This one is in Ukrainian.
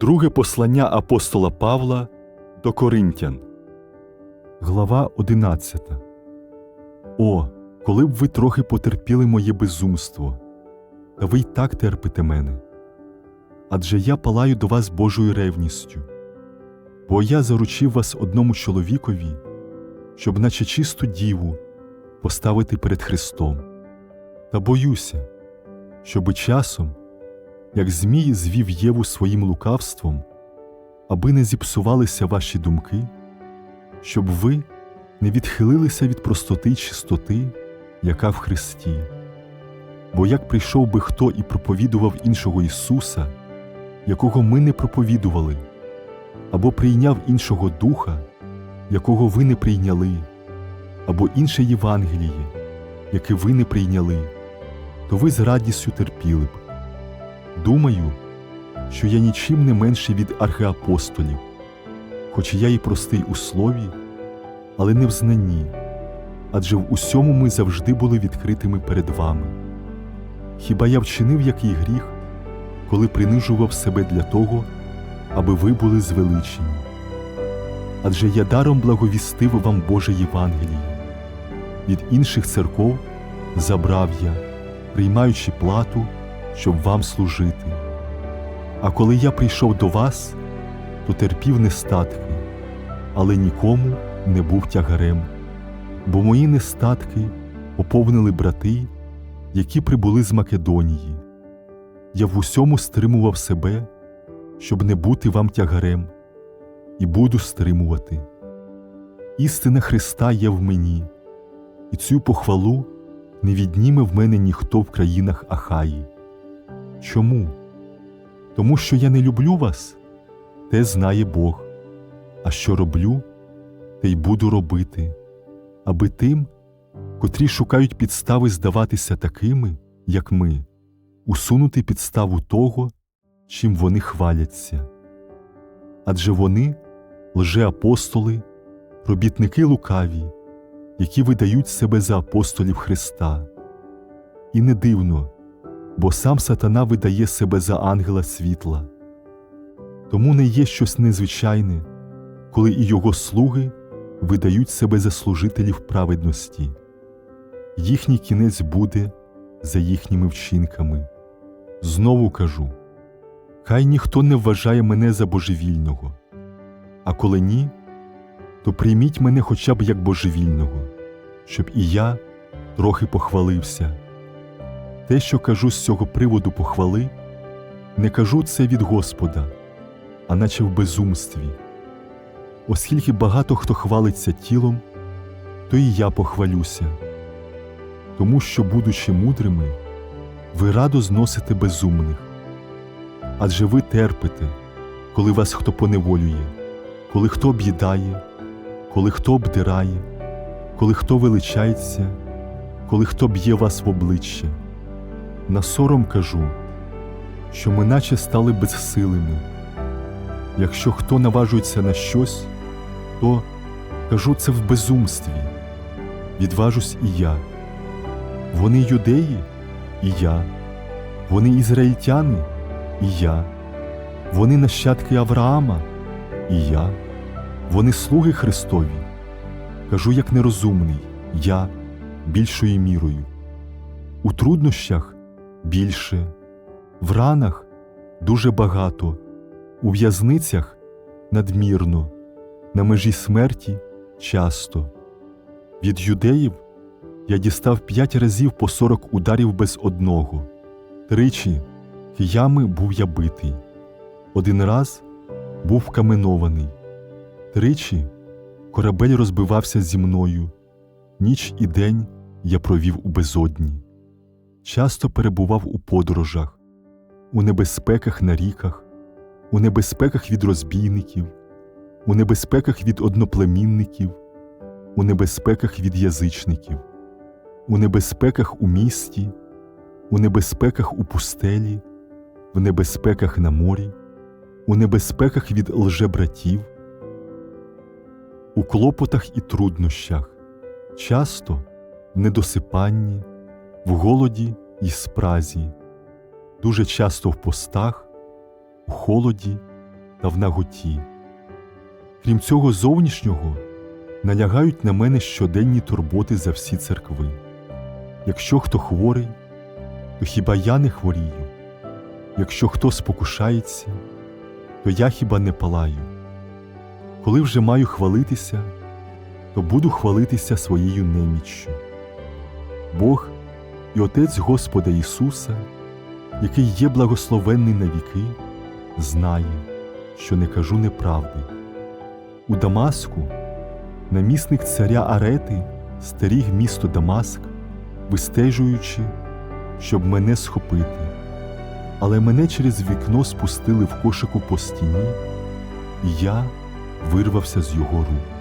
Друге послання апостола Павла до Коринтян. Глава 11. О, коли б ви трохи потерпіли моє безумство, та ви й так терпите мене. Адже я палаю до вас Божою ревністю, бо я заручив вас одному чоловікові, щоб, наче чисту діву, поставити перед Христом. Та боюся, щоби часом, як Змій звів Єву своїм лукавством, аби не зіпсувалися ваші думки, щоб ви не відхилилися від простоти й чистоти, яка в Христі. Бо як прийшов би хто і проповідував іншого Ісуса, якого ми не проповідували, або прийняв іншого Духа, якого ви не прийняли, або інше Євангеліє, яке ви не прийняли, то ви з радістю терпіли б. Думаю, що я нічим не менший від архиапостолів, хоч я і простий у слові, але не в знанні, адже в усьому ми завжди були відкритими перед вами. Хіба я вчинив який гріх, коли принижував себе для того, аби ви були звеличені? Адже я даром благовістив вам Боже Євангеліє. Від інших церков забрав я, приймаючи плату, щоб вам служити. А коли я прийшов до вас, то терпів нестатки, але нікому не був тягарем, бо мої нестатки поповнили брати, які прибули з Македонії. Я в усьому стримував себе, щоб не бути вам тягарем, і буду стримувати. Істина Христа є в мені, і цю похвалу не відніме в мене ніхто в країнах Ахаї. Чому? Тому що я не люблю вас, те знає Бог, а що роблю, те й буду робити, аби тим, котрі шукають підстави здаватися такими, як ми, усунути підставу того, чим вони хваляться. Адже вони лжеапостоли, робітники лукаві, які видають себе за апостолів Христа. І не дивно, бо сам сатана видає себе за ангела світла. Тому не є щось незвичайне, коли і його слуги видають себе за служителів праведності. Їхній кінець буде за їхніми вчинками. Знову кажу хай ніхто не вважає мене за божевільного, а коли ні, то прийміть мене хоча б як божевільного, щоб і я трохи похвалився. Те, що кажу з цього приводу похвали, не кажу це від Господа, а наче в безумстві. Оскільки багато хто хвалиться тілом, то і я похвалюся, тому що, будучи мудрими, ви радо зносите безумних, адже ви терпите, коли вас хто поневолює, коли хто об'їдає, коли хто обдирає, коли хто величається, коли хто б'є вас в обличчя. На сором кажу, що ми наче стали безсилими. Якщо хто наважується на щось, то кажу це в безумстві, відважусь і я. Вони юдеї і я, вони ізраїльтяни і я, вони нащадки Авраама і я, вони слуги Христові. Кажу, як нерозумний, я більшою мірою. У труднощах більше, в ранах дуже багато, у в'язницях надмірно, на межі смерті часто. Від юдеїв я дістав п'ять разів по сорок ударів без одного. Тричі киями був я битий, один раз був каменований, тричі корабель розбивався зі мною, ніч і день я провів у безодні часто перебував у подорожах, у небезпеках на ріках, у небезпеках від розбійників, у небезпеках від одноплемінників, у небезпеках від язичників, у небезпеках у місті, у небезпеках у пустелі, в небезпеках на морі, у небезпеках від лжебратів, у клопотах і труднощах, часто в недосипанні в голоді і спразі, дуже часто в постах, у холоді та в наготі. Крім цього зовнішнього, налягають на мене щоденні турботи за всі церкви. Якщо хто хворий, то хіба я не хворію? Якщо хто спокушається, то я хіба не палаю? Коли вже маю хвалитися, то буду хвалитися своєю неміччю. Бог і Отець Господа Ісуса, який є благословенний на віки, знає, що не кажу неправди. У Дамаску намісник царя Арети стеріг місто Дамаск, вистежуючи, щоб мене схопити. Але мене через вікно спустили в кошику по стіні, і я вирвався з його рук.